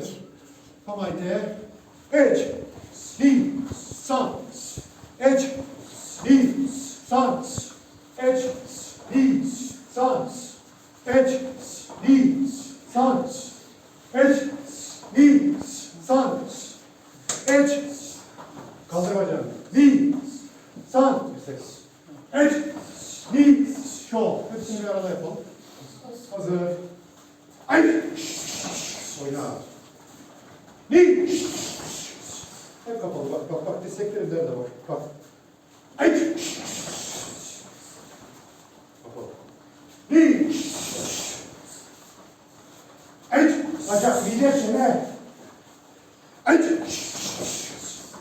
Şöyle. Pamayte. Eç. Si. Sans. Eç. Si. Sans. Eç. Si. Sans. Eç. Si. Sans. Eç. Si. Sans. Eç. Kaldır bacağını. Si. Sans. Eç. Si. Şov. Hepsini bir arada yapalım. Hazır. Ay. Ni. Hep kapalı bak bak bak dirseklerim nerede bak bak. Ay. Kapalı. Ni. Ay. Bacak mide çene. Ay.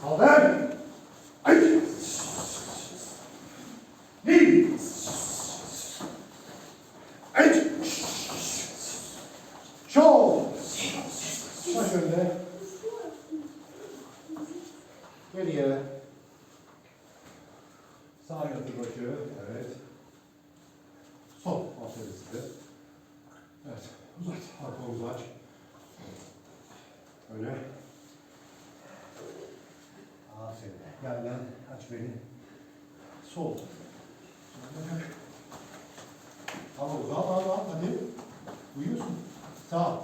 Kaldır. Ay. Ni. Ay. Şov. Baş önde. Geriye. Sağ yatır başı. Evet. Sol. Aferin size. Evet. Uzat. Arka uzat. Öyle. Aferin. Gel lan. Aç beni. Sol. Tamam uzat. Al al. Hadi. Uyuyorsun. Sağ.